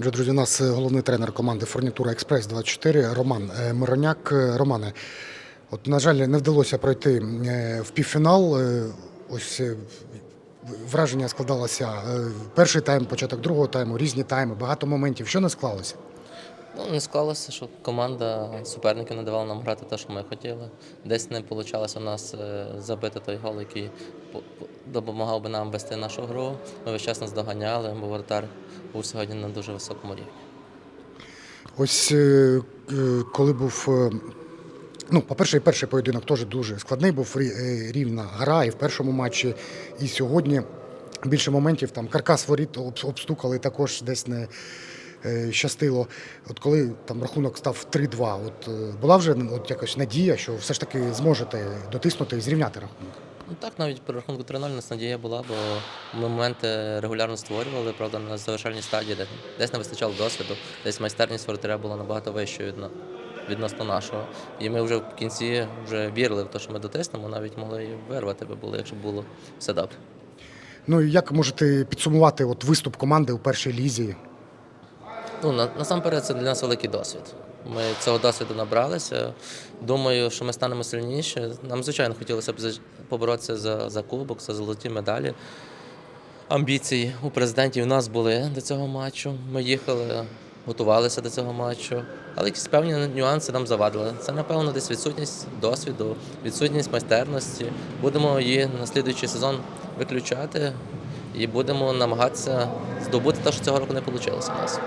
Отже, друзі, у нас е, головний тренер команди Фурнітура Експрес 24 Роман е, Мироняк. Е, Романе, от, на жаль, не вдалося пройти в півфінал. Ось враження складалося перший тайм, початок другого тайму, різні тайми, багато моментів. Що не склалося? Ну, не склалося, що команда суперників не давала нам грати те, що ми хотіли. Десь не вийшло у нас е, забити той гол, який по- по- допомагав би нам вести нашу гру. Ми весь час нас доганяли, бо воротар був сьогодні на дуже високому рівні. Ось е, коли був. е, Ну, по-перше, і перший поєдинок теж дуже складний, був рівна гра і в першому матчі, і сьогодні більше моментів. Там каркас воріт обстукали, також десь не щастило. От коли там рахунок став 3-2, от е, була вже от якось надія, що все ж таки зможете дотиснути і зрівняти рахунок. Ну так, навіть при рахунку 3-0 у нас надія була, бо ми моменти регулярно створювали, правда, на завершальній стадії, де десь не вистачало досвіду, десь майстерність воротаря була набагато вищою від, відносно нашого. І ми вже в кінці вже вірили в те, що ми дотиснемо, навіть могли і вирвати би було, якщо було все добре. Ну і як можете підсумувати от виступ команди у першій лізі? Ну, на, насамперед, це для нас великий досвід. Ми цього досвіду набралися. Думаю, що ми станемо сильніші. Нам, звичайно, хотілося б поборотися за, за кубок, за золоті медалі. Амбіції у президентів у нас були до цього матчу. Ми їхали, готувалися до цього матчу. Але якісь певні нюанси нам завадили. Це, напевно, десь відсутність досвіду, відсутність майстерності. Будемо її на слідуючий сезон виключати і будемо намагатися здобути те, що цього року не вийшло у нас.